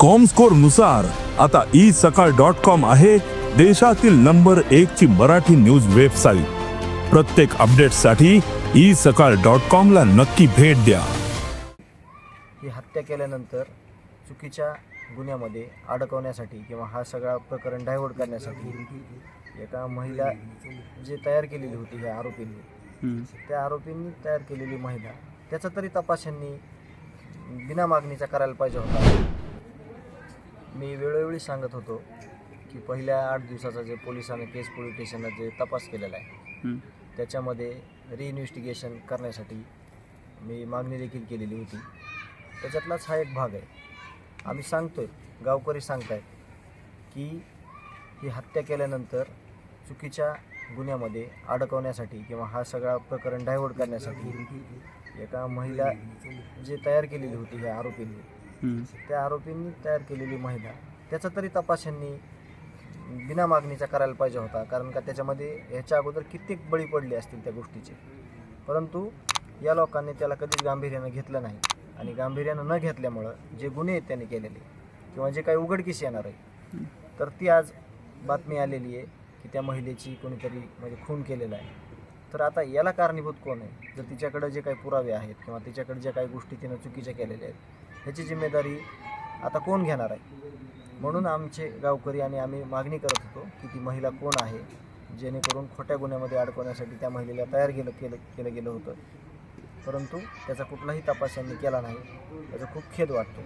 कॉमस्कोरनुसार आता ई सकाळ dot com आहे देशातील नंबर एक ची मराठी न्यूज वेबसाईट प्रत्येक अपडेटसाठी ई सकाळ डॉट कॉम ला नक्की भेट द्या. ही हत्या केल्यानंतर चुकीच्या गुन्ह्यामध्ये अडकवण्यासाठी किंवा हा सगळा प्रकरण डायव्हर्ट करण्यासाठी एका महिला जे तयार केलेली होती ह्या आरोपींनी त्या आरोपींनी तयार केलेली महिला त्याचा तरी तपास यांनी बिना मागणीचा करायला पाहिजे होता. मी वेळोवेळी सांगत होतो की पहिल्या आठ दिवसाचा जे पोलिसांनी केस पोलीस स्टेशनला जे तपास केलेला आहे त्याच्यामध्ये रिइन्व्हेस्टिगेशन करण्यासाठी मी मागणी देखील केलेली होती. त्याच्यातलाच हा एक भाग आहे. आम्ही सांगतोय गावकरी सांगतायत की ही हत्या केल्यानंतर चुकीच्या गुन्ह्यामध्ये अडकवण्यासाठी किंवा हा सगळा प्रकरण डायव्हर्ट करण्यासाठी एका महिला जे तयार केलेली होती ह्या आरोपींनी त्या आरोपींनी तयार केलेली महिला. त्याचा तरी तपास यांनी बिना मागणीचा करायला पाहिजे होता. कारण का त्याच्यामध्ये ह्याच्या अगोदर कित्येक बळी पडले असतील त्या गोष्टीचे. परंतु या लोकांनी त्याला कधीच गांभीर्यानं घेतलं नाही. आणि गांभीर्यानं न घेतल्यामुळं जे गुन्हे आहेत त्यांनी केलेले किंवा जे काही उघडकीस येणार आहे तर ती आज बातमी आलेली आहे की त्या महिलेची कोणीतरी म्हणजे खून केलेला आहे. तर आता याला कारणीभूत कोण आहे? जर तिच्याकडे जे काही पुरावे आहेत किंवा तिच्याकडे ज्या काही गोष्टी तिनं चुकीच्या केलेल्या आहेत ह्याची जिम्मेदारी आता कोण घेणार आहे? म्हणून आमचे गावकरी आणि आम्ही मागणी करत होतो की ती महिला कोण आहे? जेणेकरून खोट्या गुन्ह्यामध्ये अडकवण्यासाठी त्या महिलेला तयार केलं केलं केलं गेलं होतं. परंतु त्याचा कुठलाही तपास यांनी केला नाही. त्याचा खूप खेद वाटतो.